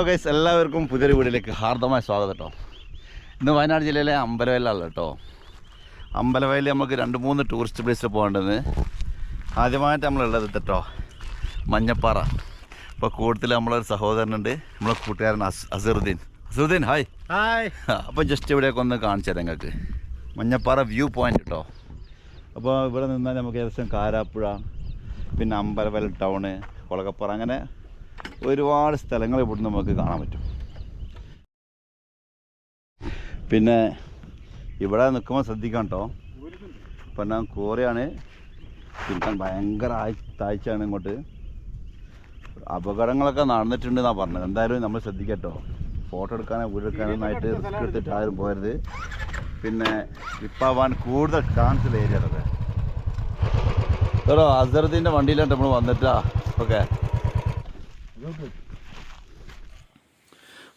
Hello guys എല്ലാവർക്കും പുതിയൊരു വീടിലേക്ക് ഹാർദമായ സ്വാഗതം കേട്ടോ ഇന്ന് വയനാട് ജില്ലയിലെ അമ്പലവയലാണ് കേട്ടോ അമ്പലവയലിൽ നമുക്ക് രണ്ട് മൂന്ന് ടൂറിസ്റ്റ് പ്ലേസിൽ പോകേണ്ടത്. ആദ്യമായിട്ട് നമ്മളുള്ളത് കേട്ടോ മഞ്ഞപ്പാറ. ഇപ്പോൾ കൂടുതൽ നമ്മളൊരു സഹോദരനുണ്ട്. നമ്മളെ കൂട്ടുകാരൻ അസ് അസറുദ്ദീൻ. അസറുദ്ദീൻ ഹായ് ഹായ് അപ്പോൾ ജസ്റ്റ് ഇവിടെയൊക്കെ ഒന്ന് കാണിച്ചു തരാം നിങ്ങൾക്ക്. മഞ്ഞപ്പാറ വ്യൂ പോയിന്റ് കേട്ടോ അപ്പോൾ ഇവിടെ നിന്നാൽ നമുക്ക് ഏകദേശം കാരാപ്പുഴ പിന്നെ അമ്പലവയൽ ടൗണ് കൊളകപ്പുറ അങ്ങനെ ഒരുപാട് സ്ഥലങ്ങൾ ഇവിടുന്ന് നമുക്ക് കാണാൻ പറ്റും. പിന്നെ ഇവിടെ നിൽക്കുമ്പോൾ ശ്രദ്ധിക്കാം കേട്ടോ. ഇപ്പം ഞാൻ കോരയാണ് തിരിക്കാൻ ഭയങ്കര താഴ്ചയാണ് ഇങ്ങോട്ട്. അപകടങ്ങളൊക്കെ നടന്നിട്ടുണ്ടെന്നാണ് പറഞ്ഞത്. എന്തായാലും നമ്മൾ ശ്രദ്ധിക്കട്ടോ ഫോട്ടോ എടുക്കാനോ വീട് എടുക്കാനൊന്നായിട്ട് റിസ്ക് എടുത്തിട്ട് ആരും പോരുത് പിന്നെ ഇപ്പാവാൻ കൂടുതൽ ചാൻസ് ഏരിയ അതൊക്കെ കേട്ടോ അസറുദ്ദീന്റെ വണ്ടിയിലാണ് നമ്മൾ വന്നിട്ടാ. ഓക്കെ.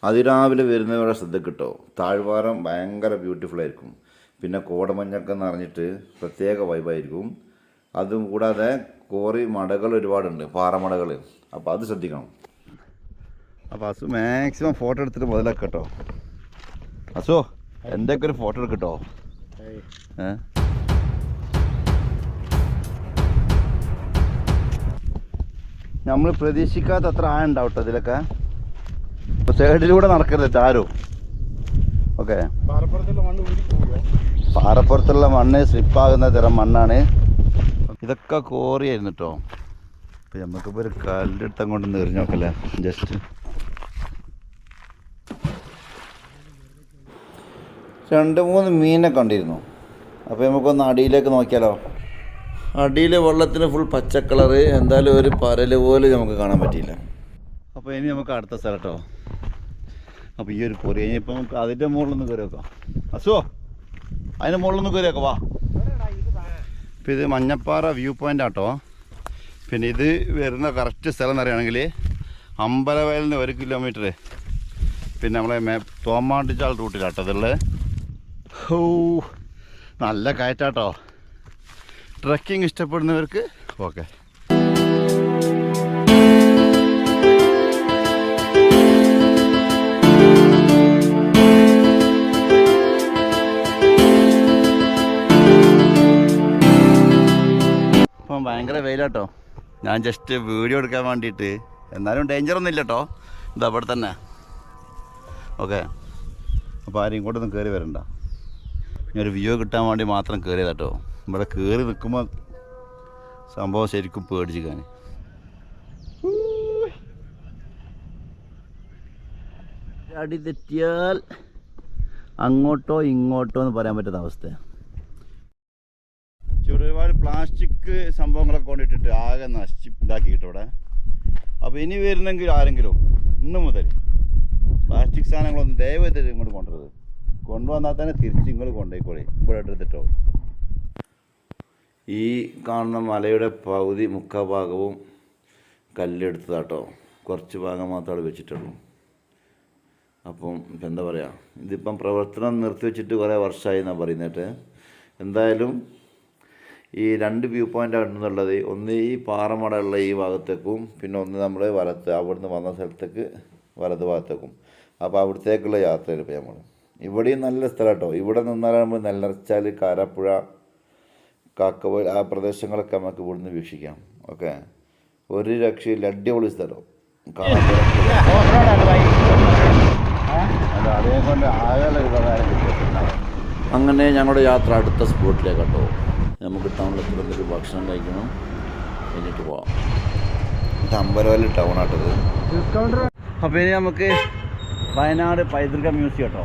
അതിരാവിലെ വരുന്നവരുടെ ശ്രദ്ധ കിട്ടോ താഴ്വാരം ഭയങ്കര ബ്യൂട്ടിഫുൾ ആയിരിക്കും. പിന്നെ കോടമഞ്ഞൊക്കെ നിറഞ്ഞിട്ട് പ്രത്യേക വൈബായിരിക്കും അതും കൂടാതെ കോറി മടകൾ ഒരുപാടുണ്ട് പാറമടകൾ. അപ്പോൾ അത് ശ്രദ്ധിക്കണം. അപ്പോൾ അസു മാക്സിമം ഫോട്ടോ എടുത്തിട്ട് മുതലാക്കട്ടോ അസു എന്തൊക്കെ ഒരു ഫോട്ടോ എടുക്കട്ടോ ഏ? നമ്മൾ പ്രതീക്ഷിക്കാത്ത അത്ര ആയ ഉണ്ടാവും കേട്ടോ ഇതിലൊക്കെ സൈഡിലൂടെ നടക്കരുത് ചാരോ ഓക്കെ. പാറപ്പുറത്തുള്ള മണ്ണ് സ്ലിപ്പാകുന്ന തരം മണ്ണാണ്. ഇതൊക്കെ കോറിയായിരുന്നു കേട്ടോ അപ്പം നമുക്കിപ്പോൾ ഒരു കല്ലെടുത്തം അങ്ങോട്ട് നിറഞ്ഞു നോക്കല്ലേ. ജസ്റ്റ് രണ്ട് മൂന്ന് മീനൊക്കെ കണ്ടിരുന്നു. അപ്പോൾ നമുക്കൊന്ന് അടിയിലേക്ക് നോക്കിയാലോ? അടിയിൽ വെള്ളത്തിന് ഫുൾ പച്ച കളറ് എന്തായാലും ഒരു പരൽ പോലെ നമുക്ക് കാണാൻ പറ്റിയില്ല. അപ്പോൾ ഇനി നമുക്ക് അടുത്ത സ്ഥലട്ടോ അപ്പൊ അപ്പോൾ ഈ ഒരു പൊറി ഇനിയിപ്പോൾ നമുക്ക് അതിന്റെ മുകളിലൊന്ന് കയറി വെക്കാം അസുഖോ? അതിന്റെ മുകളിലൊന്ന് കയറി വാ. അപ്പോൾ ഇത് മഞ്ഞപ്പാറ വ്യൂ പോയിന്റ് ആട്ടോ പിന്നെ ഇത് വരുന്ന കറക്റ്റ് സ്ഥലം എന്ന് പറയുകയാണെങ്കിൽ അമ്പലവയലിൽ നിന്ന് ഒരു കിലോമീറ്റർ പിന്നെ നമ്മളെ തോമാണ്ടിച്ചാൽ റൂട്ടിലാട്ടോ അതുള്ളത് ഓ നല്ല കയറ്റാട്ടോ ട്രക്കിംഗ് ഇഷ്ടപ്പെടുന്നവർക്ക് ഓക്കെ. ഇപ്പം ഭയങ്കര വെയിലാട്ടോ. ഞാൻ ജസ്റ്റ് വീഡിയോ എടുക്കാൻ വേണ്ടിയിട്ട്. എന്നാലും ഡേഞ്ചർ ഒന്നും ഇല്ല കേട്ടോ ഇത് അവിടെ തന്നെ. ഓക്കെ. അപ്പോൾ ആരും ഇങ്ങോട്ടൊന്നും കയറി വരണ്ട. ഇനി ഒരു വ്യൂ കിട്ടാൻ വേണ്ടി മാത്രം കയറിയതാട്ടോ ഇവിടെ കയറി നിൽക്കുമ്പോൾ സംഭവം ശരിക്കും പേടിച്ചിക്കാൻ അടി തെറ്റിയാൽ അങ്ങോട്ടോ ഇങ്ങോട്ടോ എന്ന് പറയാൻ പറ്റുന്ന അവസ്ഥയാണ് ഒരുപാട് പ്ലാസ്റ്റിക് സംഭവങ്ങളൊക്കെ കൊണ്ടിട്ടിട്ട് ആകെ നശിച്ച് ഇതാക്കിയിട്ട് ഇവിടെ. അപ്പോൾ ഇനി വരുന്നെങ്കിൽ ആരെങ്കിലും ഇന്ന് മുതൽ പ്ലാസ്റ്റിക് സാധനങ്ങളൊന്നും ദയവായിട്ട് ഇങ്ങോട്ട് കൊണ്ടുവരുത് കൊണ്ടുവന്നാൽ തന്നെ തിരിച്ച് ഇങ്ങോട്ട് കൊണ്ടുപോയിക്കോളി. ഇവിടെ എടുത്തിട്ടോ. ഈ കാണുന്ന മലയുടെ പകുതി മുക്കാ ഭാഗവും കല്ലെടുത്തതാട്ടോ. കുറച്ച് ഭാഗം മാത്രമേ അവിടെ വെച്ചിട്ടുള്ളൂ. അപ്പം എന്താ പറയുക ഇതിപ്പം പ്രവർത്തനം നിർത്തിവെച്ചിട്ട് കുറേ വർഷമായി എന്നാണ് പറയുന്നിട്ട് എന്തായാലും ഈ രണ്ട് വ്യൂ പോയിന്റ് ആണെന്നുള്ളത് ഒന്ന് ഈ പാറമടയുള്ള ഈ ഭാഗത്തേക്കും പിന്നെ ഒന്ന് നമ്മൾ വലത്ത് അവിടുന്ന് വന്ന സ്ഥലത്തേക്ക് വലത് ഭാഗത്തേക്കും. അപ്പോൾ അവിടത്തേക്കുള്ള യാത്രയിൽ ഇപ്പോൾ നമ്മൾ ഇവിടെയും നല്ല സ്ഥലം കേട്ടോ. ഇവിടെ നിന്നാൽ നമ്മൾ നെല്ലറച്ചാൽ കാരാപ്പുഴ കാക്കവ ആ പ്രദേശങ്ങളൊക്കെ നമുക്ക് ഇവിടുന്ന് വീക്ഷിക്കാം. ഓക്കെ? ഒരു രക്ഷയില്ല അടിപൊളി സ്ഥലം. അങ്ങനെ ഞങ്ങളുടെ യാത്ര അടുത്ത സ്പോട്ടിലേക്ക് കേട്ടോ. നമുക്ക് ടൗണിൽ എത്തുന്നൊരു ഭക്ഷണം കഴിക്കണം? എന്നിട്ട് പോവാം. ഇത് അമ്പലവല്ലി ടൗൺ ആട്ടത് അപ്പോൾ ഇനി നമുക്ക് വയനാട് പൈതൃക മ്യൂസിയം കേട്ടോ.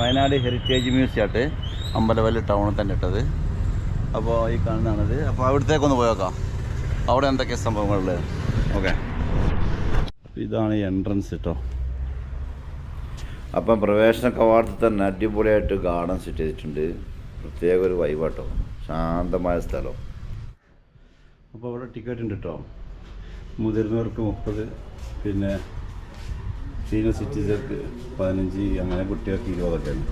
Wayanad heritage museum at Ambalavayal ടൗണിൽ തന്നെ ഇട്ടത്. അപ്പോൾ ഈ കാണുന്നതാണത്. അപ്പോൾ അവിടത്തേക്കൊന്ന് പോയേക്കാം. അവിടെ എന്തൊക്കെ സംഭവങ്ങളുള്ളത് ഓക്കെ. ഇതാണ് എൻട്രൻസ് കേട്ടോ അപ്പം പ്രവേശന കവാടത്തിൽ തന്നെ അടിപൊളിയായിട്ട് ഗാർഡൻ സെറ്റ് ചെയ്തിട്ടുണ്ട്. പ്രത്യേക ഒരു വൈബാട്ടോ ശാന്തമായ സ്ഥലം. അപ്പോൾ അവിടെ ടിക്കറ്റ് ഉണ്ട് കേട്ടോ മുതിർന്നവർക്ക് മുപ്പത് പിന്നെ സീനിയർ സിറ്റിസർക്ക് പതിനഞ്ച് അങ്ങനെ കുട്ടികൾക്ക് ഇരുപതൊക്കെയാണ്.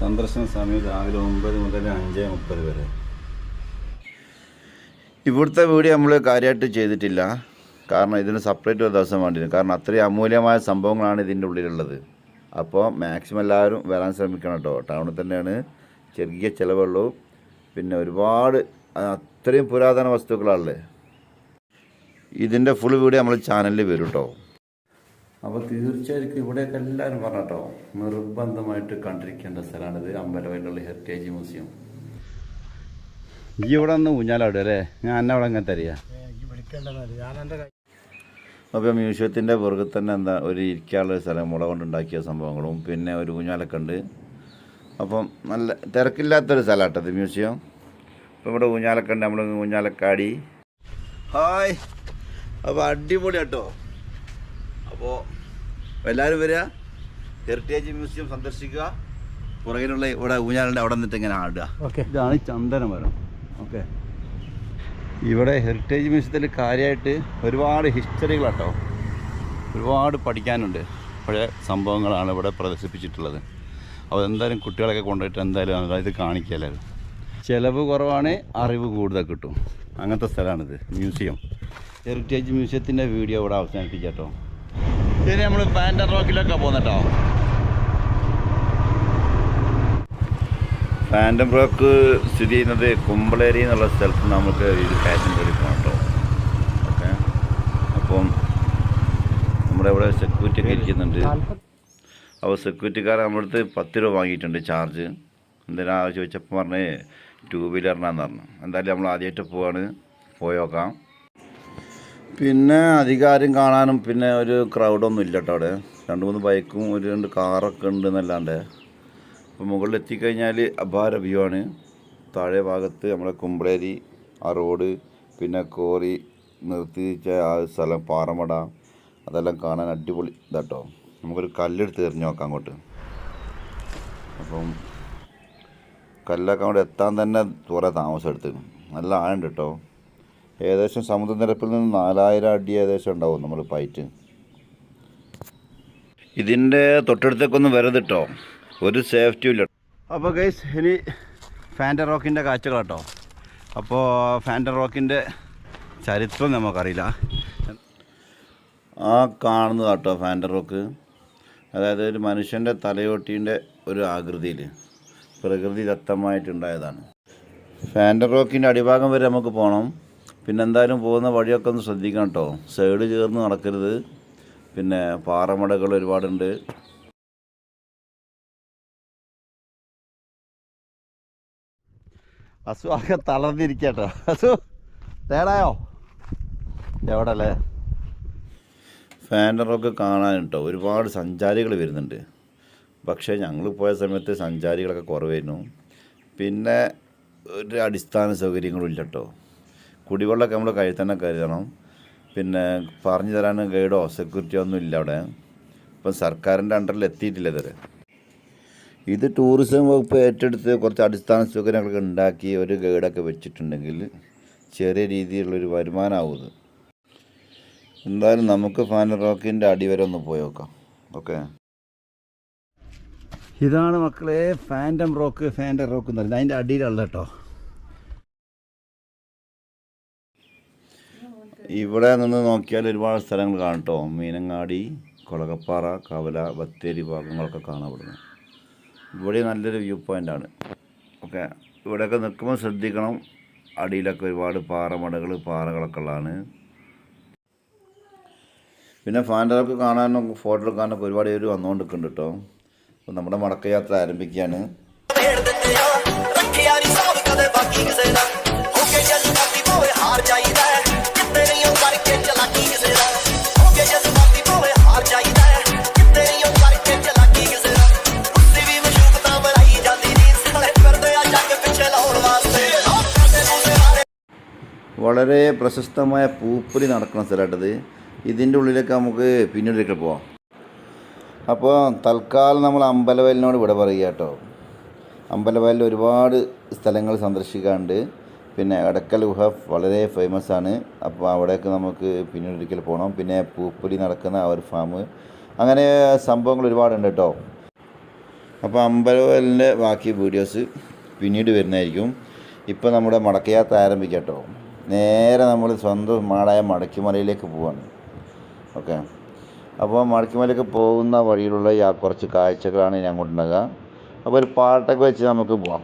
സന്ദർശന സമയം രാവിലെ ഒമ്പത് മുതൽ അഞ്ച് മുപ്പത് വരെ. ഇവിടുത്തെ വീഡിയോ നമ്മൾ കാര്യമായിട്ട് ചെയ്തിട്ടില്ല. കാരണം ഇതിന് സെപ്പറേറ്റ് ഒരു ദിവസം വേണ്ടിയിരുന്നു കാരണം അത്രയും അമൂല്യമായ സംഭവങ്ങളാണ് ഇതിന്റെ ഉള്ളിലുള്ളത്. അപ്പോൾ മാക്സിമം എല്ലാവരും വരാൻ ശ്രമിക്കണം കേട്ടോ. ടൗണിൽ തന്നെയാണ്. ചെറിയ ചിലവുള്ളൂ. പിന്നെ ഒരുപാട് അത്രയും പുരാതന വസ്തുക്കളാണല്ലേ ഇതിന്റെ ഫുൾ വീഡിയോ നമ്മൾ ചാനലിൽ വരും കേട്ടോ അപ്പോൾ തീർച്ചയായിട്ടും ഇവിടെയൊക്കെ എല്ലാവരും പറഞ്ഞു കേട്ടോ നിർബന്ധമായിട്ട് കണ്ടിരിക്കേണ്ട സ്ഥലമാണിത്. അമ്പലവയലുള്ള ഹെറിറ്റേജ് മ്യൂസിയം ഈ ഇവിടെ ഒന്ന് ഊഞ്ഞാലാടും അല്ലേ ഞാൻ എന്നെ അവിടെ അങ്ങനെ തരിക. അപ്പോൾ മ്യൂസിയത്തിന്റെ പുറകെ തന്നെ എന്താ ഒരു ഇരിക്കാനുള്ള സ്ഥലം മുള കൊണ്ടുണ്ടാക്കിയ സംഭവങ്ങളും പിന്നെ ഒരു ഊഞ്ഞാലൊക്കെ ഉണ്ട്. അപ്പം നല്ല തിരക്കില്ലാത്തൊരു സ്ഥലമാട്ടത് മ്യൂസിയം. അപ്പോൾ ഇവിടെ ഊഞ്ഞാലൊക്കെ ഉണ്ട് നമ്മൾ ഊഞ്ഞാലക്കാടി. ഹായ്. അപ്പോൾ അടിപൊളി കേട്ടോ അപ്പോൾ എല്ലാവരും വരിക. ഹെറിറ്റേജ് മ്യൂസിയം സന്ദർശിക്കുക. പുറകിലുള്ള ഇവിടെ ഊഞ്ഞാലുണ്ട് അവിടെ നിന്നിട്ട് ഇങ്ങനെ ആടുക. ഓക്കെ. ഇതാണ് ചന്ദനമരം ഓക്കെ. ഇവിടെ ഹെറിറ്റേജ് മ്യൂസിയത്തിൽ കാര്യമായിട്ട് ഒരുപാട് ഹിസ്റ്ററികളാട്ടോ. ഒരുപാട് പഠിക്കാനുണ്ട്. പഴയ സംഭവങ്ങളാണ് ഇവിടെ പ്രദർശിപ്പിച്ചിട്ടുള്ളത്. അപ്പോൾ എന്തായാലും കുട്ടികളൊക്കെ കൊണ്ടുപോയിട്ട് എന്തായാലും അതായത് കാണിക്കല്ലായിരുന്നു ചിലവ് കുറവാണ് അറിവ് കൂടുതൽ കിട്ടും. അങ്ങനത്തെ സ്ഥലമാണിത് മ്യൂസിയം ഹെറിറ്റേജ് മ്യൂസിയത്തിന്റെ വീഡിയോ ഇവിടെ അവസാനിപ്പിക്കാം കേട്ടോ. ഇനി നമ്മൾ പാൻഡർ റോക്കിലൊക്കെ പോകുന്നട്ടോ. ഫാന്റം ബ്രോക്ക് സ്ഥിതി ചെയ്യുന്നത് കുമ്പളേരി എന്നുള്ള സ്ഥലത്ത് നമുക്ക് ഇത് പാഷൻ പോകണം കേട്ടോ. ഓക്കെ അപ്പം നമ്മുടെ ഇവിടെ സെക്യൂരിറ്റി ഒക്കെ ഇരിക്കുന്നുണ്ട്. അപ്പോൾ സെക്യൂരിറ്റിക്കാരൻ നമ്മളടുത്ത് പത്ത് രൂപ വാങ്ങിയിട്ടുണ്ട് ചാർജ് എന്തിനാ ചോദിച്ചപ്പോൾ പറഞ്ഞ് ടൂ വീലറിനാന്ന് പറഞ്ഞു. എന്തായാലും നമ്മൾ ആദ്യമായിട്ട് പോവാണ്. പോയി നോക്കാം. പിന്നെ അധികാരം കാണാനും പിന്നെ ഒരു ക്രൗഡൊന്നും ഇല്ല കേട്ടോ അവിടെ. രണ്ട് മൂന്ന് ബൈക്കും ഒരു രണ്ട് കാറൊക്കെ ഉണ്ട് എന്നല്ലാണ്ട്. അപ്പോൾ മുകളിൽ എത്തിക്കഴിഞ്ഞാൽ അപാര വ്യൂ ആണ്. താഴെ ഭാഗത്ത് നമ്മുടെ കുമ്പളേരി ആ റോഡ് പിന്നെ കോറി നിർത്തിച്ച ആ സ്ഥലം പാറമട അതെല്ലാം കാണാൻ അടിപൊളി ഇതാട്ടോ. നമുക്കൊരു കല്ലെടുത്ത് എറിഞ്ഞ് നോക്കാം അങ്ങോട്ട്. അപ്പം കല്ലൊക്കെ അവിടെ എത്താൻ തന്നെ കുറേ താമസം എടുത്ത്. നല്ല ആഴുണ്ട് കേട്ടോ. ഏകദേശം സമുദ്രനിരപ്പിൽ നിന്ന് നാലായിരം അടി ഏകദേശം ഉണ്ടാവും നമ്മൾ പൈറ്റ്. ഇതിന്റെ തൊട്ടടുത്തേക്കൊന്നും വരരുത് കേട്ടോ. ഒരു സേഫ്റ്റിയും ഇല്ല. അപ്പോൾ ഗൈസ് ഇനി ഫാന്റ റോക്കിന്റെ കാഴ്ചകൾ കേട്ടോ അപ്പോൾ ഫാന്റ റോക്കിന്റെ ചരിത്രം നമുക്കറിയില്ല. ആ കാണുന്നത് കേട്ടോ ഫാൻഡർ റോക്ക് അതായത് ഒരു മനുഷ്യന്റെ തലയോട്ടീന്റെ ഒരു ആകൃതിയിൽ പ്രകൃതിദത്തമായിട്ടുണ്ടായതാണ് ഫാൻഡർ റോക്കിന്റെ അടിഭാഗം വരെ നമുക്ക് പോകണം പിന്നെ എന്തായാലും പോകുന്ന വഴിയൊക്കെ ഒന്ന് ശ്രദ്ധിക്കണം കേട്ടോ. സൈഡ് ചേർന്ന് നടക്കരുത്. പിന്നെ പാറമടകൾ ഒരുപാടുണ്ട്. അസു ആകെ തളർന്നിരിക്കട്ടോ. അസു തേടായോ എവിടെ അല്ലേ ഫാൻഡറൊക്കെ കാണാൻ കേട്ടോ ഒരുപാട് സഞ്ചാരികൾ വരുന്നുണ്ട്. പക്ഷേ ഞങ്ങൾ പോയ സമയത്ത് സഞ്ചാരികളൊക്കെ കുറവായിരുന്നു. പിന്നെ ഒരു അടിസ്ഥാന സൗകര്യങ്ങളും ഇല്ല കേട്ടോ കുടിവെള്ളമൊക്കെ നമ്മൾ കയ്യിൽ തന്നെ കരുതണം. പിന്നെ പറഞ്ഞു തരാൻ ഗൈഡോ സെക്യൂരിറ്റിയോ ഒന്നും ഇല്ല അവിടെ. ഇപ്പം സർക്കാരിന്റെ അണ്ടറിൽ എത്തിയിട്ടില്ല ഇതുവരെ. ഇത് ടൂറിസം വകുപ്പ് ഏറ്റെടുത്ത് കുറച്ച് അടിസ്ഥാന സൗകര്യങ്ങളൊക്കെ ഉണ്ടാക്കി ഒരു ഗൈഡൊക്കെ വെച്ചിട്ടുണ്ടെങ്കിൽ ചെറിയ രീതിയിലുള്ളൊരു വരുമാനമാവും എന്തായാലും നമുക്ക് ഫാൻ റോക്കിന്റെ അടിവരെ ഒന്ന് പോയി നോക്കാം. ഓക്കെ ഇതാണ് മക്കളെ ഫാന്റം റോക്ക് ഫാന്റം റോക്ക് എന്ന് പറയുന്നത്. അതിന്റെ അടിയിലുള്ള കേട്ടോ. ഇവിടെ നിന്ന് നോക്കിയാൽ ഒരുപാട് സ്ഥലങ്ങൾ കാണട്ടോ മീനങ്ങാടി കൊളകപ്പാറ കവല ബത്തേരി ഭാഗങ്ങളൊക്കെ കാണപ്പെടുന്നു ഇവിടെ നല്ലൊരു വ്യൂ പോയിന്റാണ് ഓക്കെ ഇവിടെയൊക്കെ നിൽക്കുമ്പോൾ ശ്രദ്ധിക്കണം. അടിയിലൊക്കെ ഒരുപാട് പാറമടകൾ പാറകളൊക്കെ ഉള്ളതാണ്. പിന്നെ ഫാൻഡറൊക്കെ കാണാനും ഫോട്ടോ എടുക്കാനൊക്കെ ഒരുപാട് പേര് വന്നുകൊണ്ടിരിക്കുന്നുണ്ട് കേട്ടോ അപ്പോൾ നമ്മുടെ മടക്കയാത്ര ആരംഭിക്കുകയാണ്. വളരെ പ്രശസ്തമായ പൂപ്പൊലി നടക്കുന്ന സ്ഥലമായിട്ടത്. ഇതിന്റെ ഉള്ളിലേക്ക് നമുക്ക് പിന്നീടൊക്കെ പോവാം. അപ്പോൾ തൽക്കാലം നമ്മൾ അമ്പലവയലിനോട് ഇവിടെ പറയുക കേട്ടോ. അമ്പലവയലിൽ ഒരുപാട് സ്ഥലങ്ങൾ സന്ദർശിക്കാണ്ട് പിന്നെ എടക്കൽ ഗുഹ വളരെ ഫേമസ് ആണ് അപ്പോൾ അവിടേക്ക് നമുക്ക് പിന്നീട് ഒരിക്കൽ പോകണം പിന്നെ പൂപ്പൊലി നടക്കുന്ന ആ ഒരു ഫാം. അങ്ങനെ സംഭവങ്ങൾ ഒരുപാടുണ്ട് കേട്ടോ. അപ്പോൾ അമ്പലവയലിന്റെ ബാക്കി വീഡിയോസ് പിന്നീട് വരുന്നതായിരിക്കും. ഇപ്പോൾ നമ്മുടെ മടക്കയാത്ര ആരംഭിക്കാം കേട്ടോ. നേരെ നമ്മൾ സ്വന്തം മാടായ മടക്കിമലയിലേക്ക് പോവാണ്. ഓക്കെ. അപ്പോൾ മടക്കിമലയിലേക്ക് പോകുന്ന വഴിയിലുള്ള കുറച്ച് കാഴ്ചകളാണ് ഞാൻ കൊണ്ടുണ്ടാകുക അപ്പോൾ ഒരു പാട്ടൊക്കെ വെച്ച് നമുക്ക് പോവാം.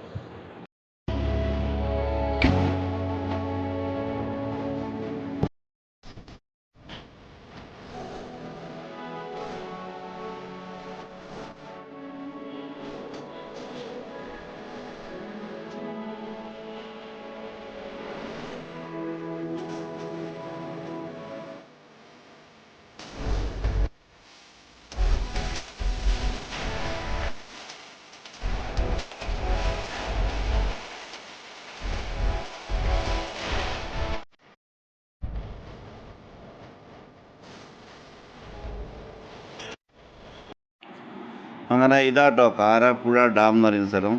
അങ്ങനെ ഇതാട്ടോ കാരാപ്പുഴ ഡാം എന്ന് പറയുന്ന സ്ഥലം.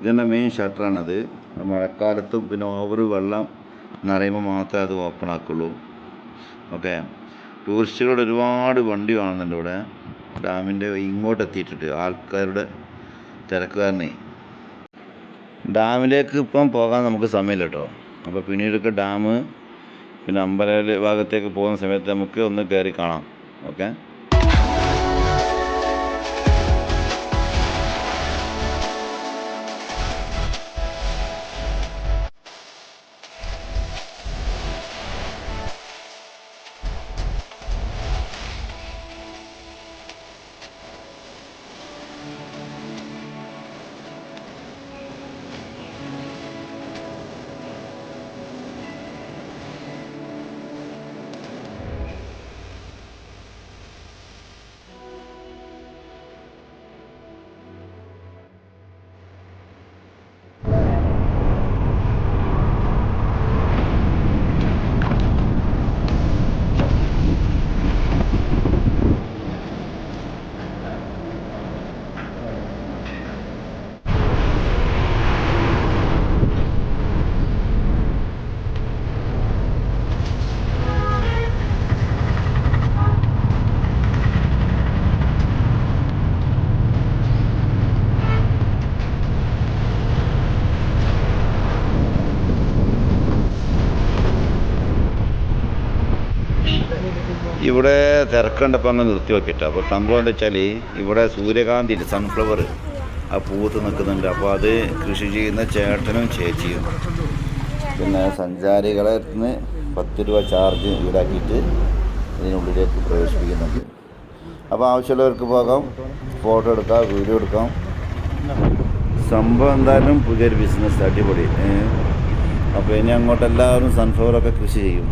ഇതിന്റെ മെയിൻ ഷട്ടറാണത് മഴക്കാലത്തും പിന്നെ ഓവർ വെള്ളം നിറയുമ്പോൾ മാത്രമേ അത് ഓപ്പൺ ആക്കുള്ളൂ. ഓക്കെ ടൂറിസ്റ്റുകളുടെ ഒരുപാട് വണ്ടി കാണുന്നുണ്ട് ഇവിടെ. ഡാമിന്റെ ഇങ്ങോട്ട് എത്തിയിട്ടുണ്ട്. ആൾക്കാരുടെ തിരക്ക് കാരണേ ഡാമിലേക്ക് ഇപ്പം പോകാൻ നമുക്ക് സമയമില്ല കേട്ടോ. അപ്പോൾ പിന്നീടൊക്കെ ഡാം പിന്നെ അമ്പലവയൽ ഭാഗത്തേക്ക് പോകുന്ന സമയത്ത് നമുക്ക് ഒന്ന് കയറി കാണാം. ഓക്കെ ഇവിടെ തിരക്കുണ്ടപ്പോൾ അങ്ങ് നിർത്തി വെക്കിട്ട. അപ്പോൾ സംഭവം എന്താ വെച്ചാൽ ഇവിടെ സൂര്യകാന്തി സൺഫ്ലവർ ആ പൂത്ത് നിൽക്കുന്നുണ്ട്. അപ്പോൾ അത് കൃഷി ചെയ്യുന്ന ചേട്ടനും ചേച്ചിയും. പിന്നെ സഞ്ചാരികളെ നിന്ന് പത്ത് രൂപ ചാർജ് ഈടാക്കിയിട്ട് ഇതിനുള്ളിലേക്ക് പ്രവേശിപ്പിക്കുന്നുണ്ട്. അപ്പോൾ ആവശ്യമുള്ളവർക്ക് പോകാം. ഫോട്ടോ എടുക്കാം വീഡിയോ എടുക്കാം. സംഭവം എന്തായാലും പുതിയൊരു ബിസിനസ് അടിപൊളി. അപ്പോൾ ഇനി അങ്ങോട്ട് എല്ലാവരും സൺഫ്ലവറൊക്കെ കൃഷി ചെയ്യും.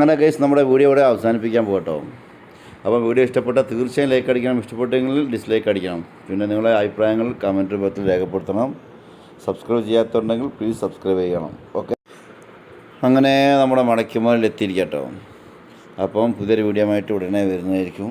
അങ്ങനെ കേസ് നമ്മുടെ വീഡിയോ ഇവിടെ അവസാനിപ്പിക്കാൻ പോകട്ടോ. അപ്പോൾ വീഡിയോ ഇഷ്ടപ്പെട്ടാൽ തീർച്ചയായും ലൈക്ക് അടിക്കണം. ഇഷ്ടപ്പെട്ടെങ്കിൽ ഡിസ്ലൈക്ക് അടിക്കണം. പിന്നെ നിങ്ങളുടെ അഭിപ്രായങ്ങൾ കമന്റ് ബോക്സിൽ രേഖപ്പെടുത്തണം. സബ്സ്ക്രൈബ് ചെയ്യാത്തുണ്ടെങ്കിൽ പ്ലീസ് സബ്സ്ക്രൈബ് ചെയ്യണം. ഓക്കെ അങ്ങനെ നമ്മുടെ മടക്കുമ്പോൾ എത്തിയിരിക്കട്ടോ. അപ്പം പുതിയൊരു വീഡിയോ ആയിട്ട് ഉടനെ വരുന്നതായിരിക്കും.